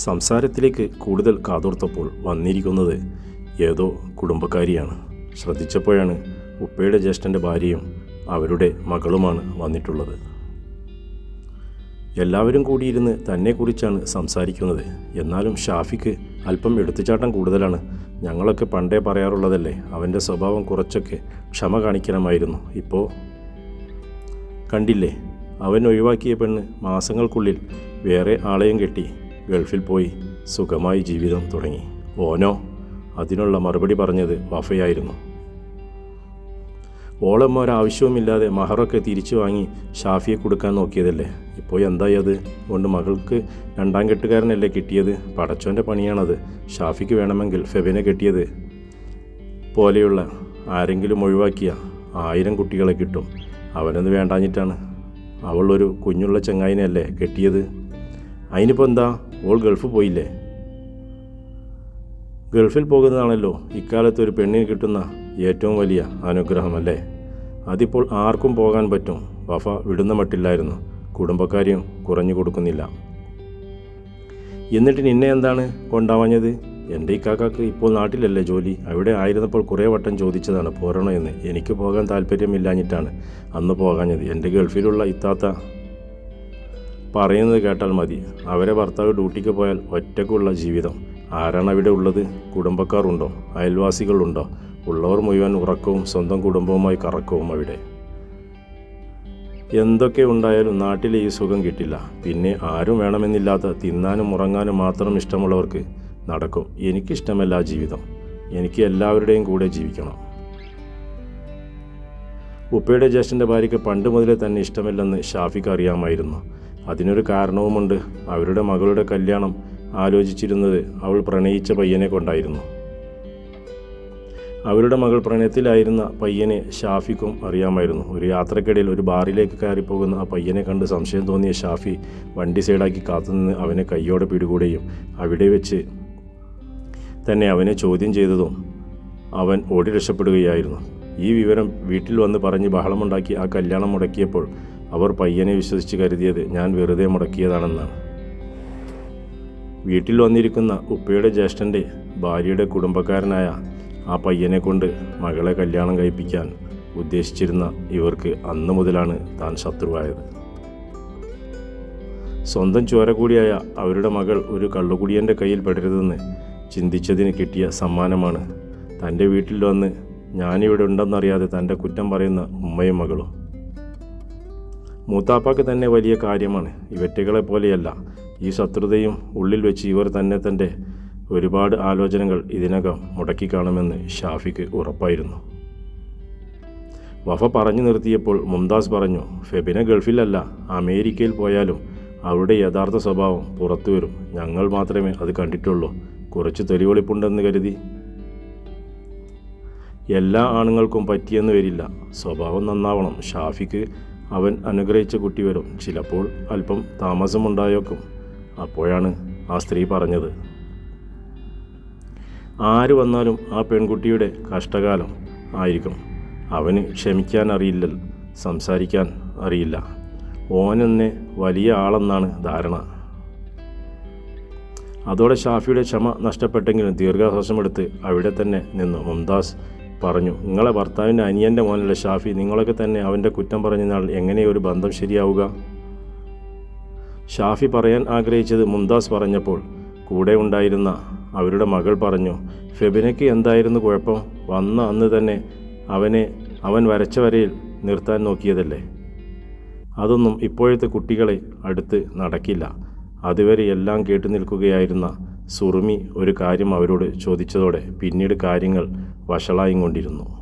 സംസാരത്തിലേക്ക് കൂടുതൽ കാതോർത്തപ്പോൾ വന്നിരിക്കുന്നത് ഏതോ കുടുംബക്കാരിയാണ്. ശ്രദ്ധിച്ചപ്പോഴാണ് ഉപ്പയുടെ ജ്യേഷ്ഠന്റെ ഭാര്യയും അവരുടെ മകളുമാണ് വന്നിട്ടുള്ളത്. എല്ലാവരും കൂടിയിരുന്ന് തന്നെക്കുറിച്ചാണ് സംസാരിക്കുന്നത്. എന്നാലും ഷാഫിക്ക് അല്പം എടുത്തുചാട്ടം കൂടുതലാണ്. ഞങ്ങളൊക്കെ പണ്ടേ പറയാറുള്ളതല്ലേ അവന്റെ സ്വഭാവം കുറച്ചൊക്കെ ക്ഷമ കാണിക്കണമായിരുന്നു. ഇപ്പോൾ കണ്ടില്ലേ അവൻ ഒഴിവാക്കിയ പെണ്ണ് മാസങ്ങൾക്കുള്ളിൽ വേറെ ആളെയും കെട്ടി ഗൾഫിൽ പോയി സുഖമായി ജീവിതം തുടങ്ങി. ഓനോ അതിനുള്ള മറുപടി പറഞ്ഞത് വഫയായിരുന്നു. ഓളമ്മ ഒരാവശ്യവുമില്ലാതെ മഹറൊക്കെ തിരിച്ചു വാങ്ങി ഷാഫിയെ കൊടുക്കാൻ നോക്കിയതല്ലേ? ഇപ്പോൾ എന്തായി അത്? കൊണ്ട് മകൾക്ക് രണ്ടാം കെട്ടുകാരനല്ലേ കിട്ടിയത്? പടച്ചോന്റെ പണിയാണത്. ഷാഫിക്ക് വേണമെങ്കിൽ ഫെബിനെ കെട്ടിയത് പോലെയുള്ള ആരെങ്കിലും ഒഴിവാക്കിയ ആയിരം കുട്ടികളെ കിട്ടും. അവനത് വേണ്ടാഞ്ഞിട്ടാണ്. അവളൊരു കുഞ്ഞുള്ള ചങ്ങായിനെയല്ലേ കെട്ടിയത്? അതിനിപ്പോൾ എന്താ? ഓൾ ഗൾഫ് പോയില്ലേ? ഗൾഫിൽ പോകുന്നതാണല്ലോ. ഇക്കാലത്ത് ഒരു പെണ്ണിന് കിട്ടുന്ന ഏറ്റവും വലിയ അനുഗ്രഹമല്ലേ അതിപ്പോൾ ആർക്കും പോകാൻ പറ്റും. വഫ വിടുന്ന മട്ടില്ലായിരുന്നു. കുടുംബക്കാരെയും കുറഞ്ഞു കൊടുക്കുന്നില്ല. എന്നിട്ട് നിന്നെ എന്താണ് കൊണ്ടാവാഞ്ഞത്? എന്റെ ഇക്കാക്കാക്ക് ഇപ്പോൾ നാട്ടിലല്ലേ ജോലി? അവിടെ ആയിരുന്നപ്പോൾ കുറേ വട്ടം ചോദിച്ചതാണ് പോരണോ എന്ന്? എനിക്ക് പോകാൻ താല്പര്യമില്ലാഞ്ഞിട്ടാണ് അന്ന് പോകാഞ്ഞത്. എന്റെ ഗൾഫിലുള്ള ഇത്താത്ത പറയുന്നത് കേട്ടാൽ മതി. അവരെ ഭർത്താവ് ഡ്യൂട്ടിക്ക് പോയാൽ ഒറ്റക്കുള്ള ജീവിതം. ആരാണ് അവിടെ ഉള്ളത്? കുടുംബക്കാരുണ്ടോ? അയൽവാസികളുണ്ടോ? ഉള്ളവർ മുഴുവൻ ഉറക്കവും സ്വന്തം കുടുംബവുമായി കറക്കവും അവിടെ. എന്തൊക്കെ ഉണ്ടായാലും നാട്ടിലെ ഈ സുഖം കിട്ടില്ല. പിന്നെ ആരും വേണമെന്നില്ലാത്ത തിന്നാനും ഉറങ്ങാനും മാത്രം ഇഷ്ടമുള്ളവർക്ക് നടക്കും. എനിക്കിഷ്ടമല്ല ജീവിതം. എനിക്ക് എല്ലാവരുടെയും കൂടെ ജീവിക്കണം. ഉപ്പയുടെ ജ്യേഷ്ഠന്റെ ഭാര്യയ്ക്ക് പണ്ട് മുതലേ തന്നെ ഇഷ്ടമല്ലെന്ന് ഷാഫിക്ക് അറിയാമായിരുന്നു. അതിനൊരു കാരണവുമുണ്ട്. അവരുടെ മകളുടെ കല്യാണം ആലോചിച്ചിരുന്നത് അവൾ പ്രണയിച്ച പയ്യനെ കൊണ്ടായിരുന്നു. അവരുടെ മകൾ പ്രണയത്തിലായിരുന്ന പയ്യനെ ഷാഫിക്കും അറിയാമായിരുന്നു. ഒരു യാത്രക്കിടയിൽ ഒരു ബാറിലേക്ക് കയറിപ്പോകുന്ന ആ പയ്യനെ കണ്ട് സംശയം തോന്നിയ ഷാഫി വണ്ടി സൈഡാക്കി കാത്തുനിന്ന് അവനെ കയ്യോടെ പിടികൂടുകയും അവിടെ വെച്ച് തന്നെ അവനെ ചോദ്യം ചെയ്തതും അവൻ ഓടി രക്ഷപ്പെടുകയായിരുന്നു. ഈ വിവരം വീട്ടിൽ വന്ന് പറഞ്ഞ് ബഹളമുണ്ടാക്കി ആ കല്യാണം മുടക്കിയപ്പോൾ അവർ പയ്യനെ വിശ്വസിച്ച് കരുതിയത് ഞാൻ വെറുതെ മുടക്കിയതാണെന്നാണ്. വീട്ടിൽ വന്നിരിക്കുന്ന ഉപ്പയുടെ ജ്യേഷ്ഠന്റെ ഭാര്യയുടെ കുടുംബക്കാരനായ ആ പയ്യനെ കൊണ്ട് മകളെ കല്യാണം കഴിപ്പിക്കാൻ ഉദ്ദേശിച്ചിരുന്ന ഇവർക്ക് അന്ന് മുതലാണ് താൻ ശത്രുവായത്. സ്വന്തം ചോര കൂടിയായ അവരുടെ മകൾ ഒരു കള്ളുകുടിയന്റെ കയ്യിൽ പെടരുതെന്ന് ചിന്തിച്ചതിന് കിട്ടിയ സമ്മാനമാണ് തന്റെ വീട്ടിൽ വന്ന് ഞാനിവിടെ ഉണ്ടെന്നറിയാതെ തന്റെ കുറ്റം പറയുന്ന ഉമ്മയും മകളും. മൂത്താപ്പാക്ക് തന്നെ വലിയ കാര്യമാണ്. ഇവറ്റകളെ പോലെയല്ല. ഈ ശത്രുതയും ഉള്ളിൽ വെച്ച് ഇവർ തന്നെ തന്റെ ഒരുപാട് ആലോചനകൾ ഇതിനകം മുടക്കി കാണുമെന്ന് ഷാഫിക്ക് ഉറപ്പായിരുന്നു. വഫ പറഞ്ഞു നിർത്തിയപ്പോൾ മുംതാസ് പറഞ്ഞു ഫെബിന ഗൾഫിലല്ല അമേരിക്കയിൽ പോയാലും അവരുടെ യഥാർത്ഥ സ്വഭാവം പുറത്തു വരും. ഞങ്ങൾ മാത്രമേ അത് കണ്ടിട്ടുള്ളൂ. കുറച്ച് തെളിവെളിപ്പുണ്ടെന്ന് കരുതി. എല്ലാ ആണുങ്ങൾക്കും പറ്റിയെന്ന് വരില്ല. സ്വഭാവം നന്നാവണം. ഷാഫിക്ക് അവൻ അനുഗ്രഹിച്ച കുട്ടി വരും. ചിലപ്പോൾ അല്പം താമസമുണ്ടായേക്കും. അപ്പോഴാണ് ആ സ്ത്രീ പറഞ്ഞത്. ആര് വന്നാലും ആ പെൺകുട്ടിയുടെ കഷ്ടകാലം ആയിരിക്കും. അവന് ക്ഷമിക്കാൻ അറിയില്ല സംസാരിക്കാൻ അറിയില്ല. ഓനെന്നെ വലിയ ആളെന്നാണ് ധാരണ. അതോടെ ഷാഫിയുടെ ക്ഷമ നഷ്ടപ്പെട്ടെങ്കിലും ദീർഘശ്വാസമെടുത്ത് അവിടെ തന്നെ നിന്നു മുംതാസ് പറഞ്ഞു നിങ്ങളെ ഭർത്താവിന്റെ അനിയന്റെ മോനല്ല ഷാഫി നിങ്ങളൊക്കെ തന്നെ അവന്റെ കുറ്റം പറഞ്ഞാൽ എങ്ങനെ ഒരു ബന്ധം ശരിയാവുക? ഷാഫി പറയാൻ ആഗ്രഹിച്ചത് മുംതാസ് പറഞ്ഞപ്പോൾ കൂടെ ഉണ്ടായിരുന്ന അവരുടെ മകൾ പറഞ്ഞു ഫെബിനയ്ക്ക് എന്തായിരുന്നു കുഴപ്പം? വന്ന അന്ന് തന്നെ അവനെ അവൻ വരച്ച വരയിൽ നിർത്താൻ നോക്കിയതല്ലേ? അതൊന്നും ഇപ്പോഴത്തെ കുട്ടികളെ അടുത്ത് നടക്കില്ല. അതുവരെ എല്ലാം കേട്ടു നിൽക്കുകയായിരുന്ന സുറുമി ഒരു കാര്യം അവരോട് ചോദിച്ചതോടെ പിന്നീട് കാര്യങ്ങൾ വഷളായും കൊണ്ടിരുന്നു.